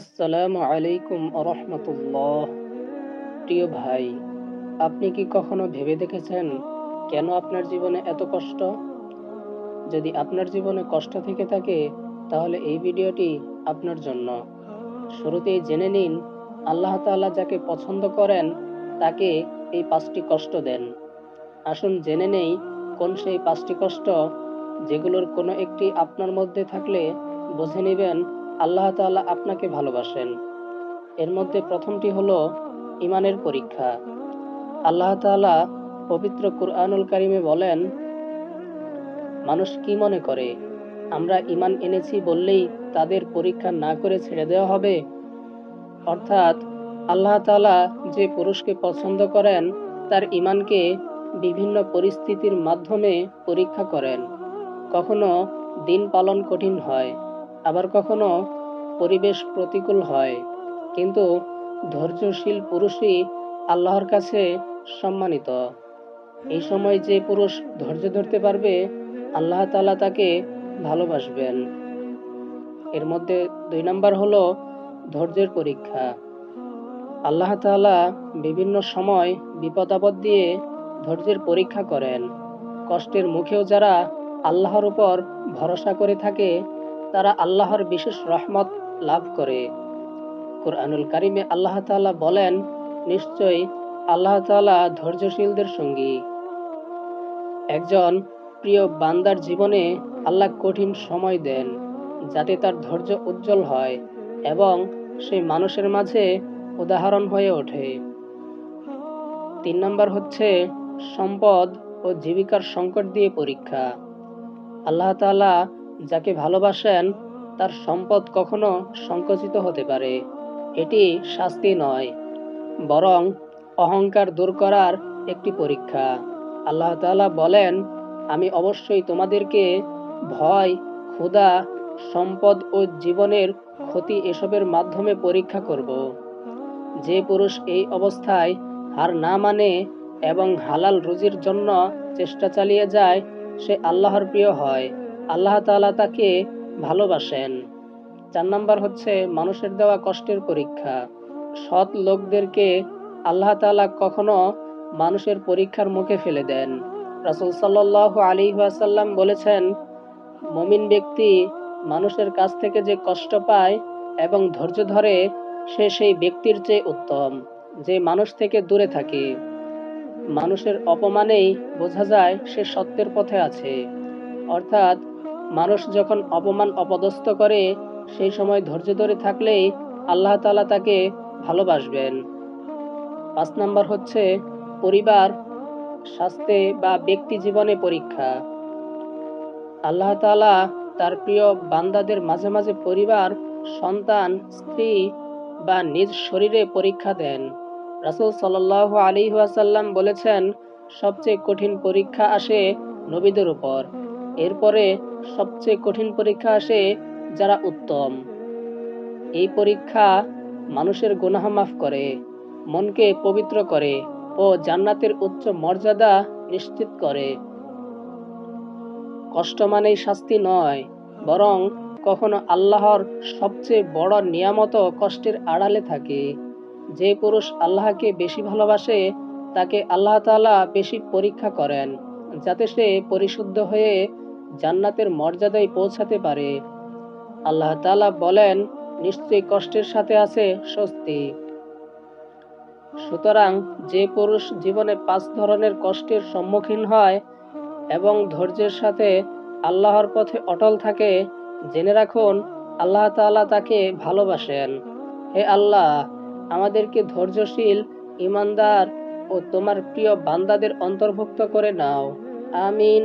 আসসালামু আলাইকুম রহমতুল্লাহ প্রিয় ভাই, আপনি কি কখনো ভেবে দেখেছেন কেন আপনার জীবনে এত কষ্ট? যদি আপনার জীবনে কষ্ট থেকে থাকে, তাহলে এই ভিডিওটি আপনার জন্য। শুরুতেই জেনে নিন, আল্লাহ তাআলা যাকে পছন্দ করেন, তাকে এই পাঁচটি কষ্ট দেন। আসুন জেনে নেই, কোন সেই পাঁচটি কষ্ট যেগুলোর কোনো একটি আপনার মধ্যে থাকলে বুঝে নেবেন আল্লাহ তাআলা আপনাকে ভালোবাসেন। এর মধ্যে প্রথমটি হলো ইমানের পরীক্ষা। আল্লাহ তাআলা পবিত্র কুরআনুল কারিমে বলেন, মানুষ কি মনে করে, আমরা ইমান এনেছি বললেই তাদের পরীক্ষা না করে ছেড়ে দেওয়া হবে? অর্থাৎ আল্লাহ তাআলা যে পুরুষকে পছন্দ করেন, তার ইমানকে বিভিন্ন পরিস্থিতির মাধ্যমে পরীক্ষা করেন। কখনো দিন পালন কঠিন হয় আবার কখনো পরিবেশ প্রতিকূল হয়। কিন্তু ধৈর্যশীল পুরুষই আল্লাহর কাছে সম্মানিত। এই সময় যে পুরুষ ধৈর্য ধরতে পারবে, আল্লাহ তালা তাকে ভালোবাসবেন। এর মধ্যে দুই নাম্বার হলো ধৈর্যের পরীক্ষা। আল্লাহ তালা বিভিন্ন সময় বিপদ আপদ দিয়ে ধৈর্যের পরীক্ষা করেন। কষ্টের মুখেও যারা আল্লাহর উপর ভরসা করে থাকে তারা আল্লাহর বিশেষ রহমত লাভ করে। কোরআনুল কারিমে আল্লাহ তাআলা বলেন, নিশ্চয়ই আল্লাহ তাআলা ধৈর্যশীলদের সঙ্গী। একজন প্রিয় বান্দার জীবনে আল্লাহ কঠিন সময় দেন, যাতে তার ধৈর্য উজ্জ্বল হয় এবং সেই মানুষের মাঝে উদাহরণ হয়ে ওঠে। তিন নম্বর হচ্ছে সম্পদ ও জীবিকার সংকট দিয়ে পরীক্ষা। আল্লাহ তাআলা যাকে ভালোবাসেন, তার সম্পদ কখনো সংকুচিত হতে পারে। এটি শাস্তি নয়, বরং অহংকার দূর করার একটি পরীক্ষা। আল্লাহ তাআলা বলেন, আমি অবশ্যই তোমাদেরকে ভয়, ক্ষুধা, সম্পদ ও জীবনের ক্ষতি এসবের মাধ্যমে পরীক্ষা করব। যে পুরুষ এই অবস্থায় হার না মানে এবং হালাল রুজির জন্য চেষ্টা চালিয়ে যায়, সে আল্লাহর প্রিয় হয়। আল্লাহ তালা তাকে ভালোবাসেন। চার নাম্বার হচ্ছে মানুষের দেওয়া কষ্টের পরীক্ষা। সৎ লোকদেরকে আল্লাহ তাআলা কখনো মানুষের পরীক্ষার মুখে ফেলে দেন। রাসূল সাল্লাল্লাহু আলী ওয়াসাল্লাম বলেছেন, মমিন ব্যক্তি মানুষের কাছ থেকে যে কষ্ট পায় এবং ধৈর্য ধরে, সে সেই ব্যক্তির চেয়ে উত্তম, যে মানুষ থেকে দূরে থাকে। মানুষের অপমানেই বোঝা যায় সে সত্যের পথে আছে। অর্থাৎ মানুষ যখন অপমান অপদস্থ করে, সেই সময় ধৈর্য ধরে থাকলেই আল্লাহ তাআলা তাকে ভালোবাসবেন। পাঁচ নাম্বার হচ্ছে পরিবার, স্বাস্থ্যে বা ব্যক্তি জীবনে পরীক্ষা। আল্লাহ তাআলা তার প্রিয় বান্দাদের মাঝে মাঝে পরিবার, সন্তান, স্ত্রী বা নিজ শরীরে পরীক্ষা দেন। রাসূল সাল্লাল্লাহু আলাইহি ওয়াসাল্লাম বলেছেন, সবচেয়ে কঠিন পরীক্ষা আসে নবীদের উপর। এরপরে সবচেয়ে কঠিন পরীক্ষা আসে যারা উত্তম। এই পরীক্ষা মানুষের গুনাহ মাফ করে, মনকে পবিত্র করে ও জান্নাতের উচ্চ মর্যাদা নিশ্চিত করে। কষ্ট মানেই শাস্তি নয়, বরং কখনো আল্লাহর সবচেয়ে বড় নিয়ামত কষ্টের আড়ালে থাকে। যে পুরুষ আল্লাহকে বেশি ভালোবাসে, তাকে আল্লাহ তাআলা বেশি পরীক্ষা করেন। যাতে সে পরিশুদ্ধ হয়ে জান্নাতের মর্যাদায় পৌঁছাতে পারে। আল্লাহ তালা বলেন, নিশ্চয়ই কষ্টের সাথে আছে স্বস্তি। সুতরাং যে পুরুষ জীবনে পাঁচ ধরনের কষ্টের সম্মুখীন হয় এবং ধৈর্যের সাথে আল্লাহর পথে অটল থাকে, জেনে রাখুন, আল্লাহ তাআলা তাকে ভালোবাসেন। হে আল্লাহ, আমাদেরকে ধৈর্যশীল, ইমানদার ও তোমার প্রিয় বান্দাদের অন্তর্ভুক্ত করে নাও। আমিন।